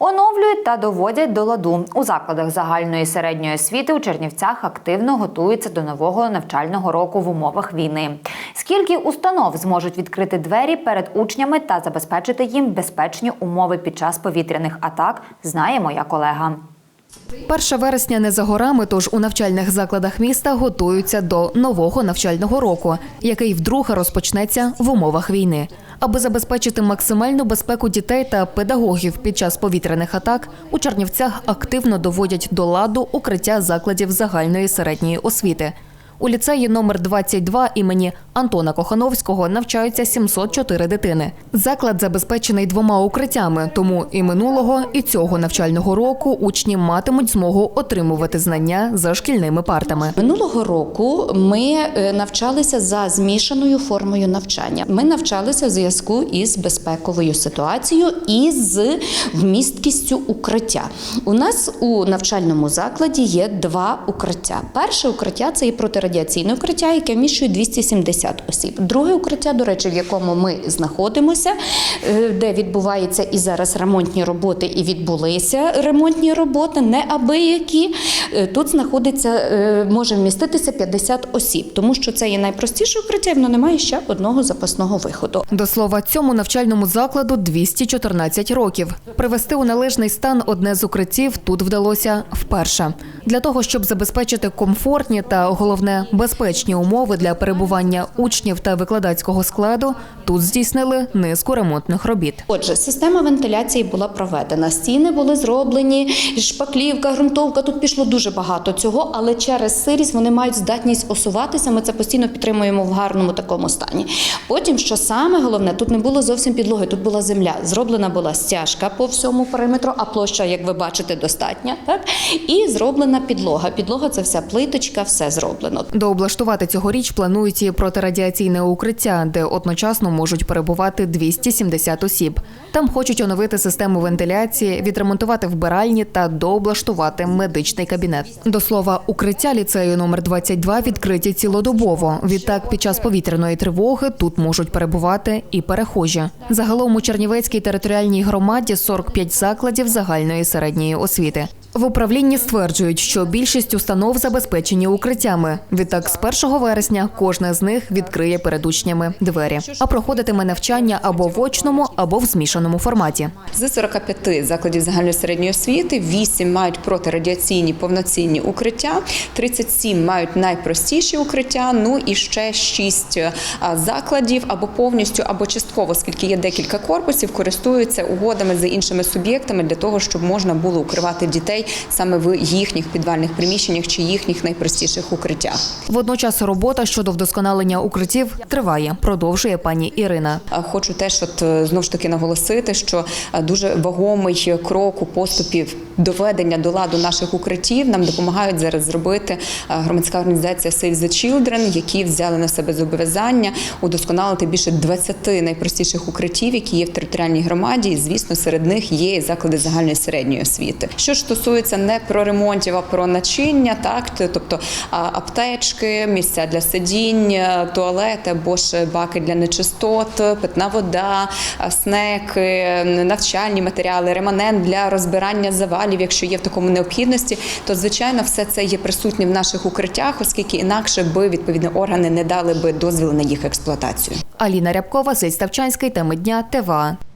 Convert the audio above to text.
Оновлюють та доводять до ладу у закладах загальної середньої освіти у Чернівцях активно готуються до нового навчального року в умовах війни. Скільки установ зможуть відкрити двері перед учнями та забезпечити їм безпечні умови під час повітряних атак, знає моя колега. 1 вересня не за горами, тож у навчальних закладах міста готуються до нового навчального року, який вдруге розпочнеться в умовах війни. Аби забезпечити максимальну безпеку дітей та педагогів під час повітряних атак, у Чернівцях активно доводять до ладу укриття закладів загальної середньої освіти. У ліцеї номер 22 імені Антона Кохановського навчаються 704 дитини. Заклад забезпечений двома укриттями, тому і минулого, і цього навчального року учні матимуть змогу отримувати знання за шкільними партами. Минулого року ми е, навчалися за змішаною формою навчання. Ми навчалися в зв'язку із безпековою ситуацією і з вмісткістю укриття. У нас у навчальному закладі є два укриття. Перше укриття це і протирадіаційне укриття, яке вміщує 270 осіб. Друге укриття, до речі, в якому ми знаходимося, е, де відбуваються і зараз ремонтні роботи, і відбулися ремонтні роботи, неабиякі. Е, Тут знаходиться, е, може вміститися 50 осіб, тому що це є найпростіше укриття, і воно не має ще одного запасного виходу. До слова, цьому навчальному закладу 214 років. Привести у належний стан одне з укриттів тут вдалося вперше. Для того, щоб забезпечити комфортні та головне безпечні умови для перебування учнів та викладацького складу, тут здійснили низку ремонтних робіт. Отже, система вентиляції була проведена. Стіни були зроблені, шпаклівка, ґрунтовка. Тут пішло дуже багато цього, але через сирість вони мають здатність осуватися. Ми це постійно підтримуємо в гарному такому стані. Потім, що саме головне, тут не було зовсім підлоги, тут була земля. Зроблена була стяжка по всьому периметру, а площа, як ви бачите, достатня. Так і зроблена підлога. Підлога це вся плиточка, все зроблено. Дооблаштувати цьогоріч планують і протирадіаційне укриття, де одночасно можуть перебувати 270 осіб. Там хочуть оновити систему вентиляції, відремонтувати вбиральні та дооблаштувати медичний кабінет. До слова, укриття ліцею номер 22 відкриті цілодобово. Відтак, під час повітряної тривоги тут можуть перебувати і перехожі. Загалом у Чернівецькій територіальній громаді 45 закладів загальної середньої освіти. В управлінні стверджують, що більшість установ забезпечені укриттями. Відтак, з 1 вересня кожна з них відкриє перед учнями двері, а проходитиме навчання або в очному, або в змішаному форматі. З 45 закладів загальної середньої освіти 8 мають протирадіаційні повноцінні укриття, 37 мають найпростіші укриття. Ну і ще 6 закладів або повністю, або частково, оскільки є декілька корпусів, користуються угодами з іншими суб'єктами для того, щоб можна було укривати дітей саме в їхніх підвальних приміщеннях чи їхніх найпростіших укриттях. Водночас робота щодо вдосконалення укриттів триває, продовжує пані Ірина. Хочу теж от е, знову ж таки наголосити, що е, дуже вагомий крок у поступі доведення до ладу наших укриттів нам допомагають зараз зробити е, громадська організація Save the Children, які взяли на себе зобов'язання удосконалити більше 20 найпростіших укриттів, які є в територіальній громаді. І звісно, серед них є і заклади загальної середньої освіти. Що ж стосується не про ремонтів, а про начиння, так тобто аптечки, місця для сидінь, е, туалети або ж баки для нечистот, питна вода, снеки, навчальні матеріали, реманент для розбирання завалів, якщо є в такому необхідності, то звичайно все це є присутнє в наших укриттях, оскільки інакше би відповідні органи не дали би дозвіл на їх експлуатацію. Аліна Рябкова, Зей Ставчанський, теми дня, ТВА.